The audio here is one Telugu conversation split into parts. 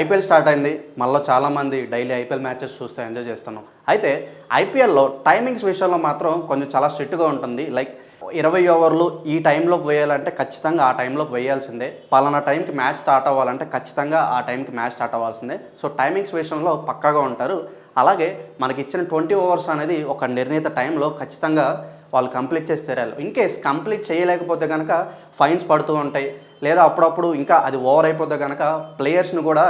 ఐపీఎల్ స్టార్ట్ అయింది. మళ్ళీ చాలామంది డైలీ ఐపీఎల్ మ్యాచెస్ చూస్తూ ఎంజాయ్ చేస్తున్నాం. అయితే ఐపీఎల్లో టైమింగ్స్ విషయంలో మాత్రం కొంచెం చాలా స్ట్రిక్ట్గా ఉంటుంది. లైక్ ఇరవై ఓవర్లు ఈ టైంలో వేయాలంటే ఖచ్చితంగా ఆ టైంలో వేయాల్సిందే. పలానా టైంకి మ్యాచ్ స్టార్ట్ అవ్వాలంటే ఖచ్చితంగా ఆ టైంకి మ్యాచ్ స్టార్ట్ అవ్వాల్సిందే. సో టైమింగ్స్ విషయంలో పక్కాగా ఉంటారు. అలాగే మనకి ఇచ్చిన ట్వంటీ ఓవర్స్ అనేది ఒక నిర్ణీత టైంలో ఖచ్చితంగా వాళ్ళు కంప్లీట్ చేసి తీరాలి ఇన్ కేస్ కంప్లీట్ చేయలేకపోతే కనుక ఫైన్స్ పడుతూ ఉంటాయి. లేదా అప్పుడప్పుడు ఇంకా అది ఓవర్ అయిపోతే కనుక ప్లేయర్స్ని కూడా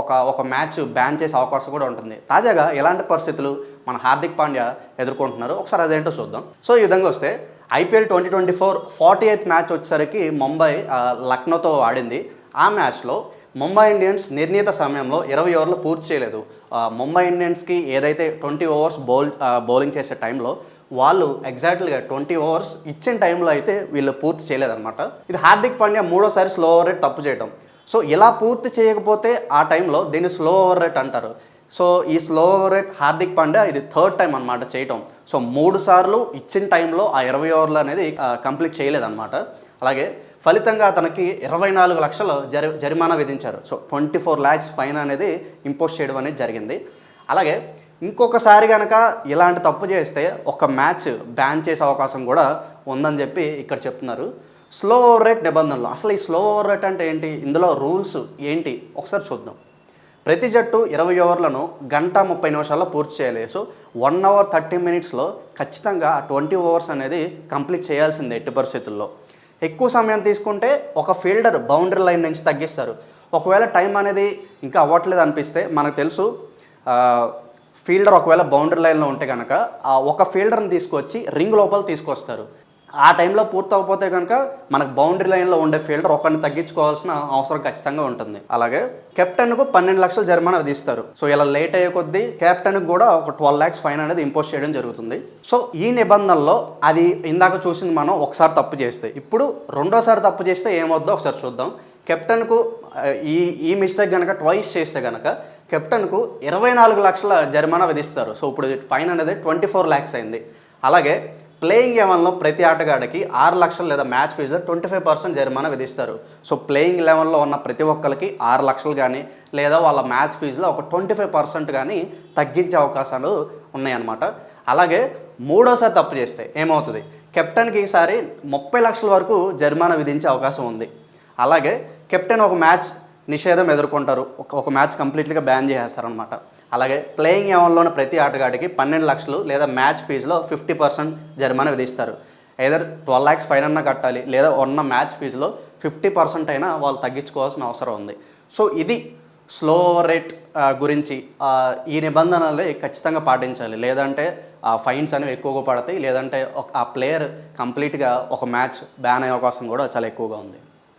ఒక ఒక మ్యాచ్ బ్యాన్ చేసే అవకాశం కూడా ఉంటుంది. తాజాగా ఎలాంటి పరిస్థితులు మన హార్దిక్ పాండ్యా ఎదుర్కొంటున్నారు? ఒకసారి అదేంటో చూద్దాం. సో ఈ విధంగా వస్తే IPL twenty twenty four forty eighth match వచ్చేసరికి ముంబై లక్నోతో ఆడింది. ఆ మ్యాచ్లో ముంబై ఇండియన్స్ నిర్ణీత సమయంలో ఇరవై ఓవర్లు పూర్తి చేయలేదు. ముంబై ఇండియన్స్కి ఏదైతే ట్వంటీ ఓవర్స్ బౌల్ బౌలింగ్ చేసే టైంలో వాళ్ళు ఎగ్జాక్ట్లీగా ట్వంటీ ఓవర్స్ ఇచ్చిన టైంలో అయితే వీళ్ళు పూర్తి చేయలేదన్నమాట. ఇది హార్దిక్ పాండ్యా మూడోసారి స్లో ఓవర్ రేట్ తప్పు చేయడం సో ఇలా పూర్తి చేయకపోతే ఆ టైంలో దీన్ని స్లో ఓవర్ రేట్ అంటారు. సో ఈ slow over rate Hardik Pandya ఇది థర్డ్ టైం అనమాట చేయటం. సో మూడు సార్లు ఇచ్చిన టైంలో ఆ ఇరవై ఓవర్లు అనేది కంప్లీట్ చేయలేదన్నమాట. అలాగే ఫలితంగా తనకి ఇరవై నాలుగు లక్షలు జరి జరిమానా విధించారు. So twenty four lakhs fine అనేది ఇంపోజ్ చేయడం అనేది జరిగింది. అలాగే ఇంకొకసారి కనుక ఇలాంటి తప్పు చేస్తే ఒక మ్యాచ్ బ్యాన్ చేసే అవకాశం కూడా ఉందని చెప్పి ఇక్కడ చెప్తున్నారు. స్లో ఓవర్ రేట్ నిబంధనలు. అసలు ఈ స్లో ఓవర్ రేట్ అంటే ఏంటి? ఇందులో రూల్స్ ఏంటి? ఒకసారి చూద్దాం. ప్రతి జట్టు ఇరవై ఓవర్లను గంట ముప్పై నిమిషాల్లో పూర్తి చేయలేదు సో వన్ అవర్ థర్టీ మినిట్స్లో ఖచ్చితంగా ట్వంటీ ఓవర్స్ అనేది కంప్లీట్ చేయాల్సిందే ఎట్టి పరిస్థితుల్లో. ఎక్కువ సమయం తీసుకుంటే ఒక ఫీల్డర్ బౌండరీ లైన్ నుంచి తగ్గిస్తారు. ఒకవేళ టైం అనేది ఇంకా అవ్వట్లేదు అనిపిస్తే మనకు తెలుసు ఫీల్డర్ ఒకవేళ బౌండరీ లైన్లో ఉంటే కనుక ఆ ఒక ఫీల్డర్ని తీసుకొచ్చి రింగ్ లోపల తీసుకొస్తారు. ఆ టైంలో పూర్తవకపోతే కనుక మనకు బౌండరీ లైన్లో ఉండే ఫీల్డర్ ఒకరిని తగ్గించుకోవాల్సిన అవసరం ఖచ్చితంగా ఉంటుంది. అలాగే కెప్టెన్కు పన్నెండు లక్షల జరిమానా విధిస్తారు. సో ఇలా లేట్ అయ్యే కొద్దీ కెప్టెన్కి కూడా ఒక ట్వెల్వ్ ల్యాక్స్ ఫైన్ అనేది ఇంపోజ్ చేయడం జరుగుతుంది. సో ఈ నిబంధనలో అది ఇందాక చూసింది మనం ఒకసారి తప్పు చేస్తే. ఇప్పుడు రెండోసారి తప్పు చేస్తే ఏమవుద్దో ఒకసారి చూద్దాం. కెప్టెన్కు ఈ ఈ మిస్టేక్ కనుక ట్వైస్ చేస్తే కనుక కెప్టెన్కు ఇరవై నాలుగు లక్షల జరిమానా విధిస్తారు. సో ఇప్పుడు ఫైన్ అనేది ట్వంటీ ఫోర్ ల్యాక్స్ అయింది. అలాగే ప్లేయింగ్ లెవెన్లో ప్రతి ఆటగాడికి ఆరు లక్షలు లేదా మ్యాచ్ ఫీజులో ట్వంటీ ఫైవ్ పర్సెంట్ జరిమానా విధిస్తారు. సో ప్లేయింగ్ లెవెన్లో ఉన్న ప్రతి ఒక్కరికి ఆరు లక్షలు కానీ లేదా వాళ్ళ మ్యాచ్ ఫీజులో ఒక ట్వంటీ ఫైవ్ పర్సెంట్ కానీ తగ్గించే అవకాశాలు ఉన్నాయన్నమాట. అలాగే మూడోసారి తప్పు చేస్తే ఏమవుతుంది? కెప్టెన్కి ఈసారి ముప్పై లక్షల వరకు జరిమానా విధించే అవకాశం ఉంది. అలాగే కెప్టెన్ ఒక మ్యాచ్ నిషేధం ఎదుర్కొంటారు. ఒక ఒక మ్యాచ్ కంప్లీట్గా బ్యాన్ చేసేస్తారనమాట అలాగే ప్లేయింగ్ లెవెన్లోని ప్రతి ఆటగాడికి పన్నెండు లక్షలు లేదా మ్యాచ్ ఫీజులో ఫిఫ్టీ పర్సెంట్ జరిమానా విధిస్తారు. ఏదర్ ట్వెల్వ్ ల్యాక్స్ ఫైన్ అన్నా కట్టాలి లేదా ఉన్న మ్యాచ్ ఫీజులో ఫిఫ్టీ పర్సెంట్ అయినా వాళ్ళు తగ్గించుకోవాల్సిన అవసరం ఉంది. సో ఇది స్లో రేట్ గురించి ఈ నిబంధనలు ఖచ్చితంగా పాటించాలి. లేదంటే ఆ ఫైన్స్ అనేవి ఎక్కువగా పడతాయి. లేదంటే ఒక- ఆ ప్లేయర్ కంప్లీట్గా ఒక మ్యాచ్ బ్యాన్ అయ్యే అవకాశం కూడా చాలా ఎక్కువగా ఉంది.